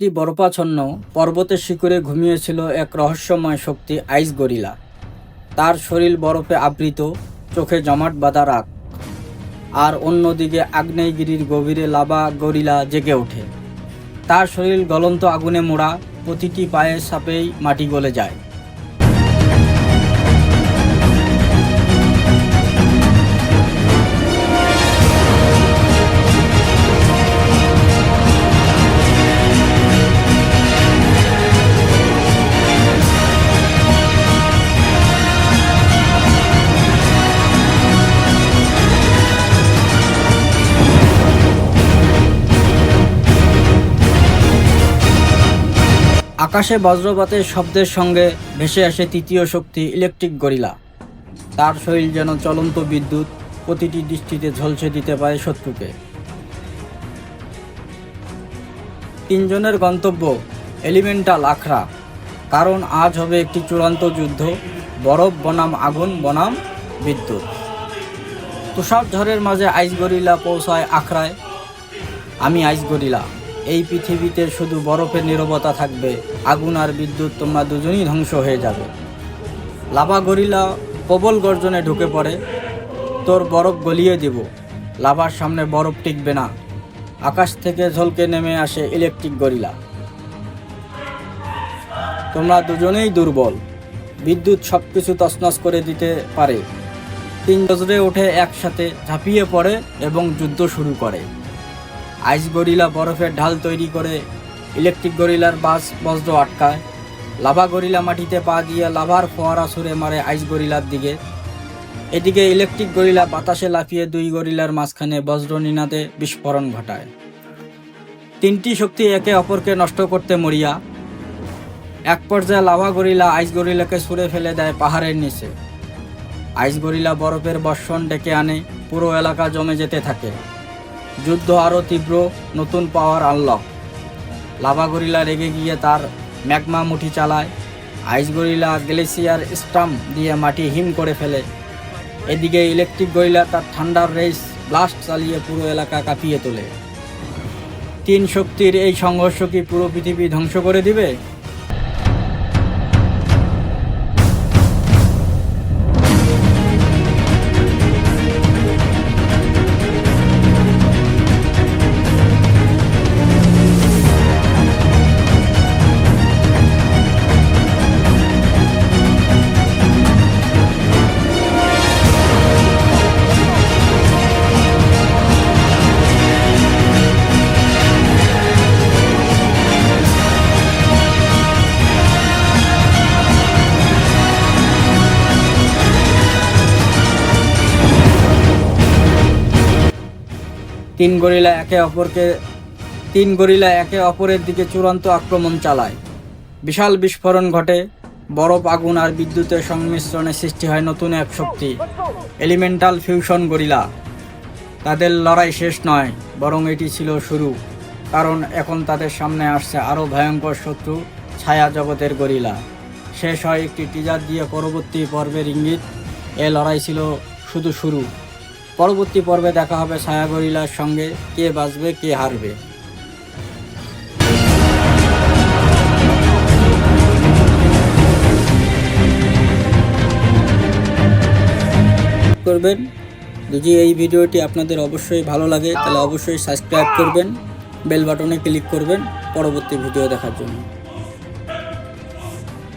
একটি বরফাচ্ছন্ন পর্বতের শিখরে ঘুমিয়েছিল এক রহস্যময় শক্তি আইস গরিলা। তার শরীর বরফে আবৃত, চোখে জমাট বাঁধা রাগ। আর অন্যদিকে আগ্নেয়গিরির গভীরে লাভা গরিলা জেগে ওঠে। তার শরীর গলন্ত আগুনে মোড়া, প্রতিটি পায়ের সাপেই মাটি গলে যায়। আকাশে বজ্রপাতের শব্দের সঙ্গে ভেসে আসে তৃতীয় শক্তি, ইলেকট্রিক গরিলা। তার শরীর যেন চলন্ত বিদ্যুৎ, প্রতিটি দৃষ্টিতে ঝলসে দিতে পারে শত্রুকে। তিনজনের গন্তব্য এলিমেন্টাল আখড়া। কারণ আজ হবে একটি চূড়ান্ত যুদ্ধ, বরফ, বনাম, আগুন, বনাম, বিদ্যুৎ। তুষার ঝড়ের মাঝে আইস গরিলা পৌঁছায় আখড়ায়। আমি আইস গরিলা। এই পৃথিবীতে শুধু বরফের নীরবতা থাকবে, আগুন আর বিদ্যুৎ তোমরা দুজনই ধ্বংস হয়ে যাবে। লাভা গরিলা প্রবল গর্জনে ঢুকে পড়ে, তোর বরফ গলিয়ে দেব। লাভার সামনে বরফ টিকবে না, আকাশ থেকে ঝলকে নেমে আসে ইলেকট্রিক গরিলা। তোমরা দুজনেই দুর্বল, বিদ্যুৎ সব কিছু তছনছ করে দিতে পারে। তিন গজরে ওঠে একসাথে ঝাঁপিয়ে পড়ে এবং যুদ্ধ শুরু করে। আইস গরিলা বরফের ঢাল তৈরি করে ইলেকট্রিক গরিলার বাস বজ্র আটকায়। লাভা গরিলা মাটিতে পা দিয়ে লাভার ফোয়ারা ছুঁড়ে মারে আইস গরিলার দিকে। এদিকে ইলেকট্রিক গরিলা বাতাসে লাফিয়ে দুই গরিলার মাঝখানে বজ্র নিনাদে বিস্ফোরণ ঘটায়। তিনটি শক্তি একে অপরকে নষ্ট করতে মরিয়া। এক পর্যায়ে লাভা গরিলা আইস গরিলাকে ছুঁড়ে ফেলে দেয় পাহাড়ের নিচে। আইস গরিলা বরফের বর্ষণ ডেকে আনে, পুরো এলাকা জমে যেতে থাকে। যুদ্ধ আরও তীব্র, নতুন পাওয়ার আনলক লাভা গরিলা রেগে গিয়ে তার ম্যাগমা মুঠি চালায়। আইস গরিলা গ্লেসিয়ার স্টাম্প দিয়ে মাটি হিম করে ফেলে। এদিকে ইলেকট্রিক গরিলা তার ঠান্ডার রেস ব্লাস্ট চালিয়ে পুরো এলাকা কাঁপিয়ে তোলে। তিন শক্তির এই সংঘর্ষ কি পুরো পৃথিবী ধ্বংস করে দিবে? তিন গরিলা একে অপরকে, তিন গরিলা একে অপরের দিকে চূড়ান্ত আক্রমণ চালায়। বিশাল বিস্ফোরণ ঘটে, বরফ, আগুন আর বিদ্যুতের সংমিশ্রণে সৃষ্টি হয় নতুন এক শক্তি, এলিমেন্টাল ফিউশন গরিলা। তাদের লড়াই শেষ নয়, বরং এটি ছিল শুরু, কারণ এখন তাদের সামনে আসছে আরও ভয়ঙ্কর শত্রু, ছায়া জগতের গরিলা। শেষ হয় একটি টিজার দিয়ে পরবর্তী পর্বের ইঙ্গিত, এ লড়াই ছিল শুধু শুরু। পরবর্তী পর্বে দেখা হবে ছায়া গরিলার সঙ্গে, কে বাঁচবে, কে হারবে। করবেন। যদি এই ভিডিওটি আপনাদের অবশ্যই ভালো লাগে, তাহলে অবশ্যই সাবস্ক্রাইব করবেন, বেল বাটনে ক্লিক করবেন, পরবর্তী ভিডিও দেখার জন্য।